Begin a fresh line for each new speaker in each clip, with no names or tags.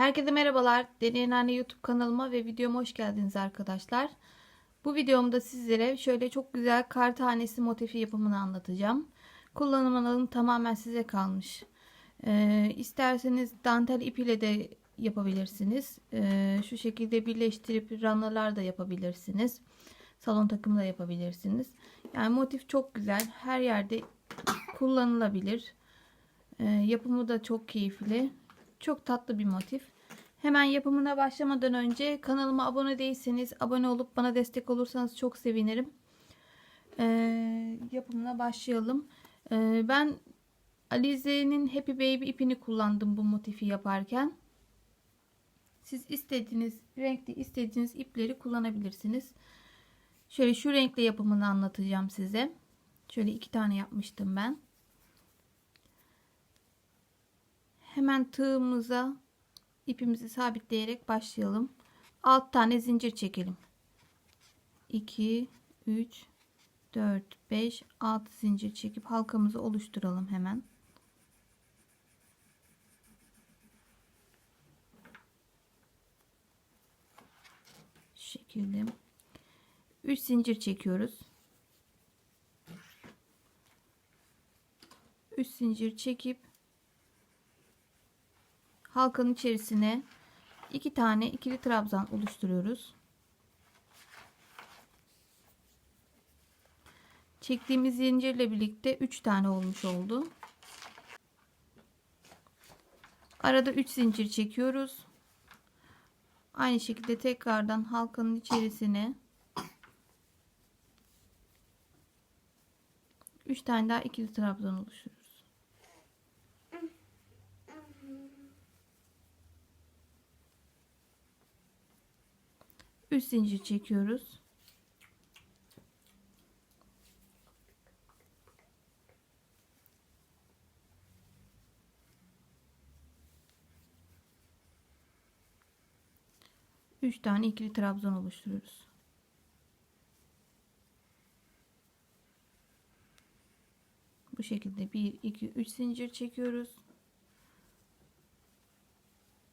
Herkese merhabalar. Deneyen Anne YouTube kanalıma ve videoma hoş geldiniz arkadaşlar. Bu videomda sizlere şöyle çok güzel kar tanesi motifi yapımını anlatacağım. Kullanım alanı tamamen size kalmış. Ee, isterseniz dantel ip ile de yapabilirsiniz. Ee, şu şekilde birleştirip ranalar da yapabilirsiniz. Salon takımı da yapabilirsiniz. Yani motif çok güzel. Her yerde kullanılabilir. Ee, yapımı da çok keyifli. Çok tatlı bir motif. Hemen yapımına başlamadan önce kanalıma abone değilseniz abone olup bana destek olursanız çok sevinirim. Ee, yapımına başlayalım. Ee, ben Alize'nin Happy Baby ipini kullandım bu motifi yaparken. Siz istediğiniz renkli istediğiniz ipleri kullanabilirsiniz. Şöyle şu renkle yapımını anlatacağım size. Şöyle iki tane yapmıştım ben. Hemen tığımıza ipimizi sabitleyerek başlayalım. 6 tane zincir çekelim. 2 3 4 5 6 zincir çekip halkamızı oluşturalım hemen. Şu şekilde 3 zincir çekiyoruz. 3 zincir çekip halkanın içerisine iki tane ikili trabzan oluşturuyoruz. Çektiğimiz zincirle birlikte 3 tane olmuş oldu. Arada 3 zincir çekiyoruz. Aynı şekilde tekrardan halkanın içerisine 3 tane daha ikili trabzan oluşturuyoruz. 3 zincir çekiyoruz. Üç tane ikili trabzan oluşturuyoruz. Bu şekilde 1 2 3 zincir çekiyoruz.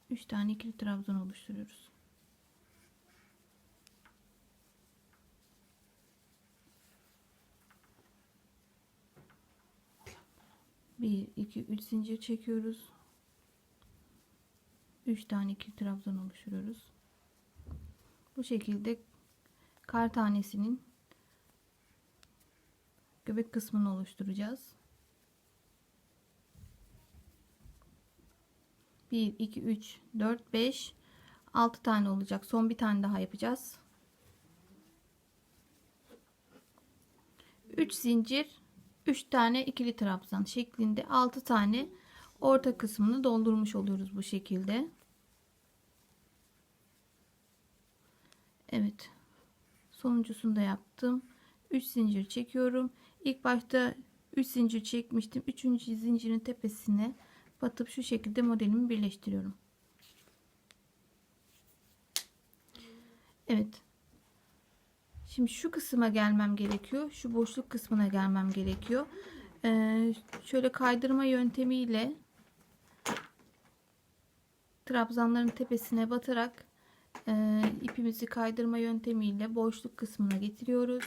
3 tane ikili trabzan oluşturuyoruz. Bir, iki, üç zincir çekiyoruz. Üç tane iki trabzan oluşturuyoruz. Bu şekilde kar tanesinin göbek kısmını oluşturacağız. 1 2 3 4 5 6 tane olacak. Son bir tane daha yapacağız. 3 zincir 3 tane ikili trabzan şeklinde 6 tane orta kısmını doldurmuş oluyoruz bu şekilde. Evet. Sonuncusunu da yaptım. 3 zincir çekiyorum. İlk başta 3 zincir çekmiştim. 3. zincirin tepesine batıp şu şekilde modelimi birleştiriyorum. Evet. Şimdi şu kısma gelmem gerekiyor. Şu boşluk kısmına gelmem gerekiyor. Ee, şöyle kaydırma yöntemiyle trabzanların tepesine batarak e, ipimizi kaydırma yöntemiyle boşluk kısmına getiriyoruz.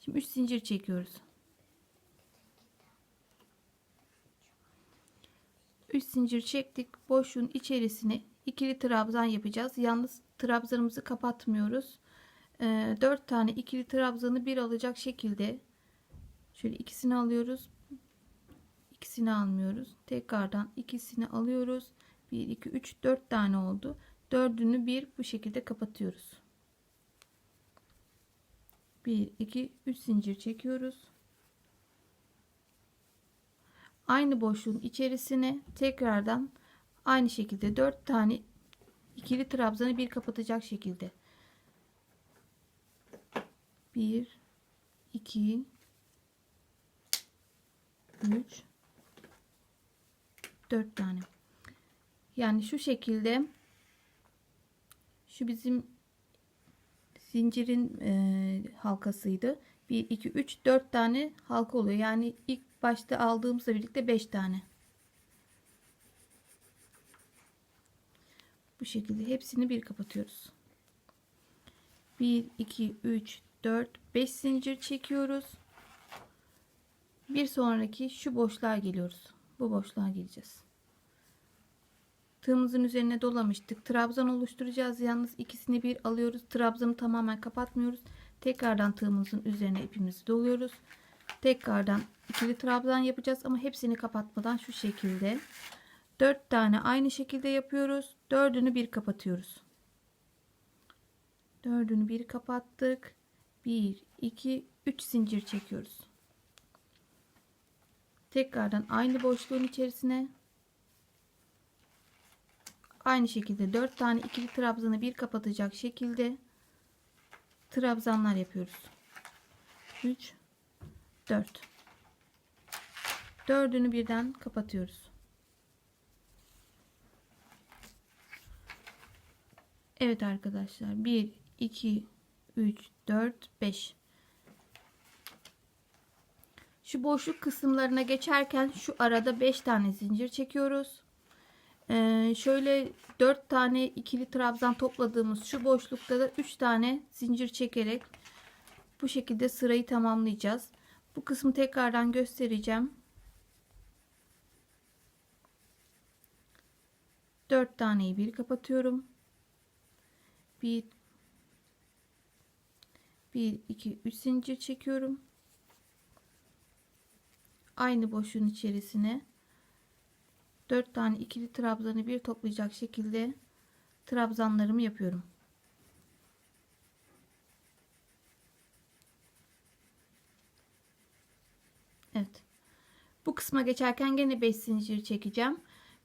Şimdi 3 zincir çekiyoruz. 3 zincir çektik. Boşluğun içerisine ikili trabzan yapacağız. Yalnız trabzanımızı kapatmıyoruz. Ee, 4 tane ikili trabzanı bir alacak şekilde şöyle ikisini alıyoruz. İkisini almıyoruz. Tekrardan ikisini alıyoruz. 1 2 3 4 tane oldu. Dördünü bir bu şekilde kapatıyoruz. 1 2 3 zincir çekiyoruz aynı boşluğun içerisine tekrardan aynı şekilde 4 tane ikili trabzanı bir kapatacak şekilde. 1 2 3 4 tane. Yani şu şekilde şu bizim zincirin e, halkasıydı. 1 2 3 4 tane halka oluyor. Yani ilk başta aldığımızla birlikte 5 tane. Bu şekilde hepsini bir kapatıyoruz. 1 2 3 4 5 zincir çekiyoruz. Bir sonraki şu boşluğa geliyoruz. Bu boşluğa geleceğiz. Tığımızın üzerine dolamıştık. Trabzan oluşturacağız. Yalnız ikisini bir alıyoruz. Trabzanı tamamen kapatmıyoruz. Tekrardan tığımızın üzerine ipimizi doluyoruz. Tekrardan ikili trabzan yapacağız ama hepsini kapatmadan şu şekilde 4 tane aynı şekilde yapıyoruz. Dördünü bir kapatıyoruz. Dördünü bir kapattık. 1 2 3 zincir çekiyoruz. Tekrardan aynı boşluğun içerisine aynı şekilde 4 tane ikili trabzanı bir kapatacak şekilde trabzanlar yapıyoruz. 3 4 dördünü birden kapatıyoruz. Evet arkadaşlar 1 2 3 4 5 şu boşluk kısımlarına geçerken şu arada 5 tane zincir çekiyoruz. Ee, şöyle 4 tane ikili trabzan topladığımız şu boşlukta da 3 tane zincir çekerek bu şekilde sırayı tamamlayacağız. Bu kısmı tekrardan göstereceğim. 4 taneyi bir kapatıyorum. 1 1 2 3 zincir çekiyorum. Aynı boşluğun içerisine 4 tane ikili trabzanı bir toplayacak şekilde trabzanlarımı yapıyorum. Evet. Bu kısma geçerken gene 5 zincir çekeceğim.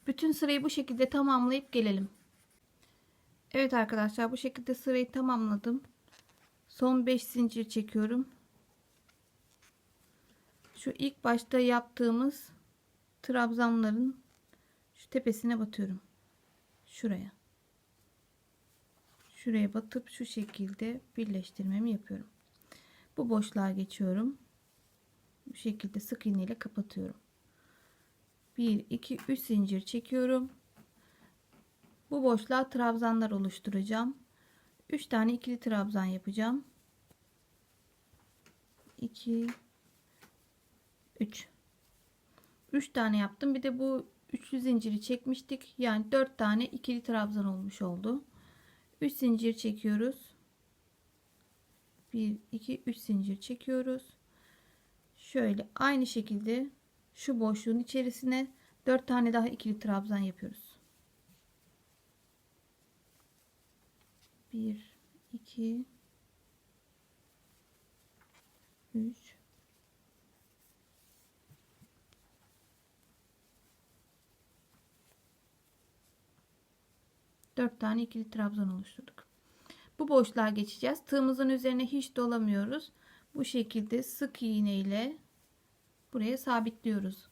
Bütün sırayı bu şekilde tamamlayıp gelelim. Evet arkadaşlar bu şekilde sırayı tamamladım. Son 5 zincir çekiyorum. Şu ilk başta yaptığımız trabzanların şu tepesine batıyorum. Şuraya. Şuraya batıp şu şekilde birleştirmemi yapıyorum. Bu boşluğa geçiyorum. Bu şekilde sık iğne ile kapatıyorum. 1 2 3 zincir çekiyorum. Bu boşluğa trabzanlar oluşturacağım. 3 tane ikili trabzan yapacağım. 2 3 3 tane yaptım. Bir de bu üçlü zinciri çekmiştik. Yani 4 tane ikili trabzan olmuş oldu. 3 zincir çekiyoruz. 1 2 3 zincir çekiyoruz. Şöyle aynı şekilde şu boşluğun içerisine 4 tane daha ikili trabzan yapıyoruz. 1 2 3 4 tane ikili trabzan oluşturduk. Bu boşluğa geçeceğiz. Tığımızın üzerine hiç dolamıyoruz. Bu şekilde sık iğne ile buraya sabitliyoruz.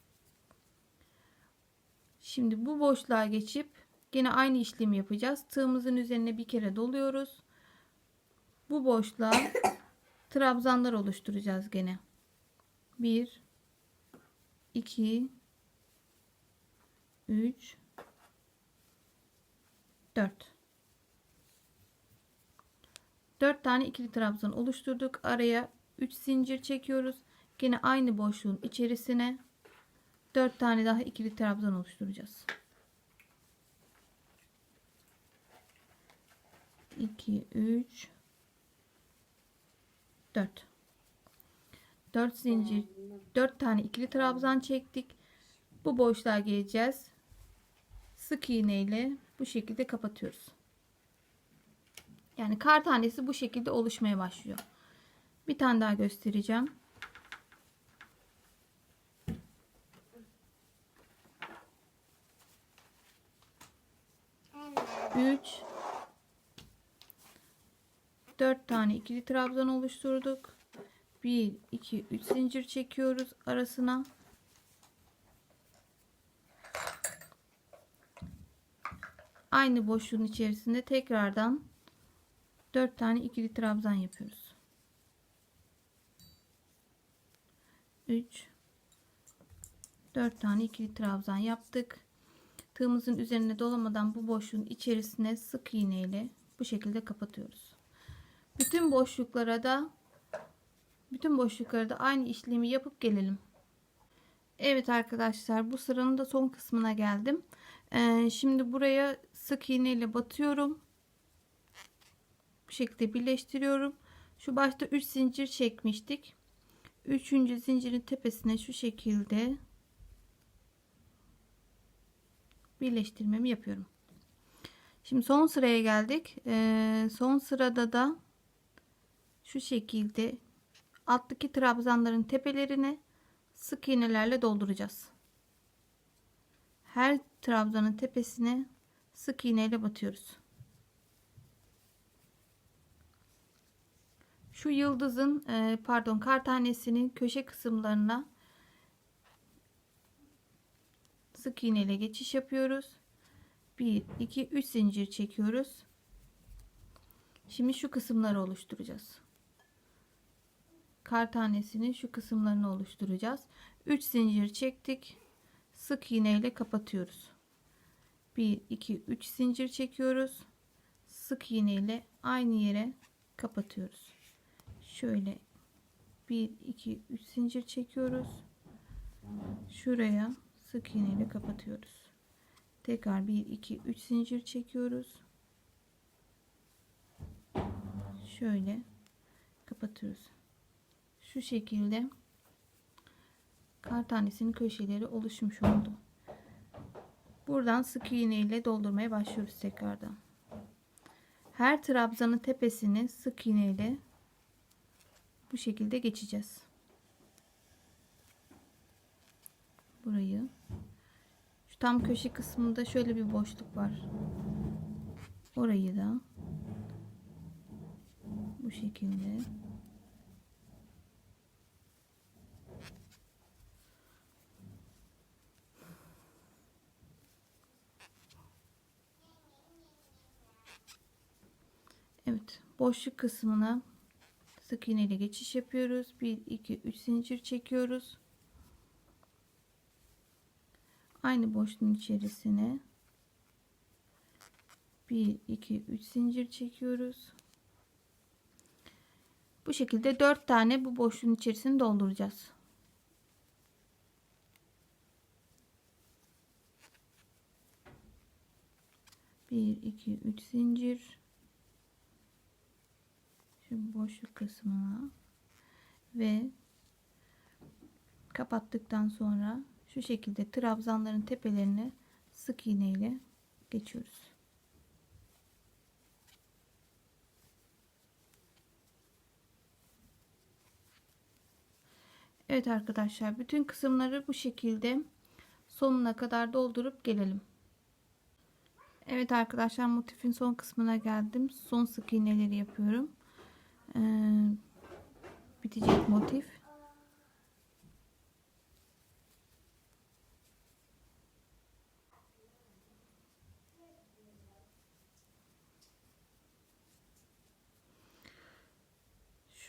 Şimdi bu boşluğa geçip yine aynı işlemi yapacağız. Tığımızın üzerine bir kere doluyoruz. Bu boşluğa trabzanlar oluşturacağız gene. 1 2 3 4 4 tane ikili trabzan oluşturduk. Araya 3 zincir çekiyoruz. Yine aynı boşluğun içerisine 4 tane daha ikili trabzan oluşturacağız. 2 3 4 4 zincir 4 tane ikili trabzan çektik. Bu boşluğa geleceğiz. Sık iğne ile bu şekilde kapatıyoruz. Yani kar tanesi bu şekilde oluşmaya başlıyor. Bir tane daha göstereceğim. 4 tane ikili trabzan oluşturduk. 1 2 3 zincir çekiyoruz arasına. Aynı boşluğun içerisinde tekrardan 4 tane ikili trabzan yapıyoruz. 3 4 tane ikili trabzan yaptık. Tığımızın üzerine dolamadan bu boşluğun içerisine sık iğne ile bu şekilde kapatıyoruz. Bütün boşluklara da bütün boşluklara da aynı işlemi yapıp gelelim. Evet arkadaşlar bu sıranın da son kısmına geldim. Ee, şimdi buraya sık iğne ile batıyorum. Bu şekilde birleştiriyorum. Şu başta 3 zincir çekmiştik. 3. zincirin tepesine şu şekilde birleştirmemi yapıyorum. Şimdi son sıraya geldik. Ee, son sırada da şu şekilde alttaki trabzanların tepelerine sık iğnelerle dolduracağız. Her trabzanın tepesine sık iğneyle batıyoruz. Şu yıldızın e, pardon kar tanesinin köşe kısımlarına sık iğneyle geçiş yapıyoruz. 1 2 3 zincir çekiyoruz. Şimdi şu kısımları oluşturacağız. Kar tanesinin şu kısımlarını oluşturacağız. 3 zincir çektik. Sık iğne ile kapatıyoruz. 1 2 3 zincir çekiyoruz. Sık iğne ile aynı yere kapatıyoruz. Şöyle 1 2 3 zincir çekiyoruz. Şuraya sık iğne ile kapatıyoruz. Tekrar 1 2 3 zincir çekiyoruz. Şöyle kapatıyoruz. Şu şekilde kar tanesinin köşeleri oluşmuş oldu. Buradan sık iğne ile doldurmaya başlıyoruz tekrardan. Her trabzanın tepesini sık iğne ile bu şekilde geçeceğiz. Burayı şu tam köşe kısmında şöyle bir boşluk var. Orayı da bu şekilde Evet boşluk kısmına sık iğne ile geçiş yapıyoruz. 1 2 3 zincir çekiyoruz. Aynı boşluğun içerisine 1 2 3 zincir çekiyoruz. Bu şekilde 4 tane bu boşluğun içerisini dolduracağız. Bir iki üç zincir şu boşluk kısmına ve kapattıktan sonra şu şekilde trabzanların tepelerine sık iğne ile geçiyoruz. Evet arkadaşlar bütün kısımları bu şekilde sonuna kadar doldurup gelelim. Evet arkadaşlar motifin son kısmına geldim. Son sık iğneleri yapıyorum. Ee, bitecek motif.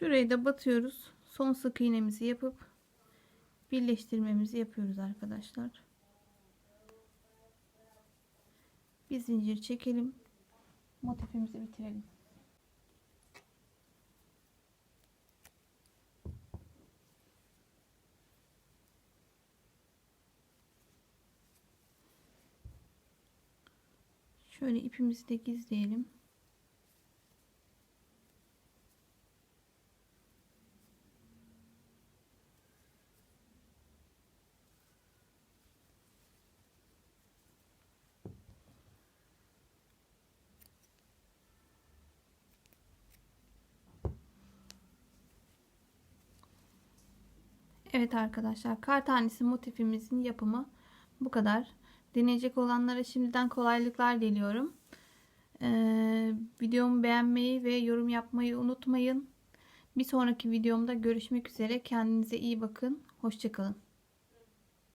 Şurayı da batıyoruz. Son sık iğnemizi yapıp birleştirmemizi yapıyoruz arkadaşlar. Bir zincir çekelim. Motifimizi bitirelim. Şöyle ipimizi de gizleyelim. Evet arkadaşlar kar tanesi motifimizin yapımı bu kadar. Deneyecek olanlara şimdiden kolaylıklar diliyorum. Ee, videomu beğenmeyi ve yorum yapmayı unutmayın. Bir sonraki videomda görüşmek üzere. Kendinize iyi bakın. Hoşçakalın.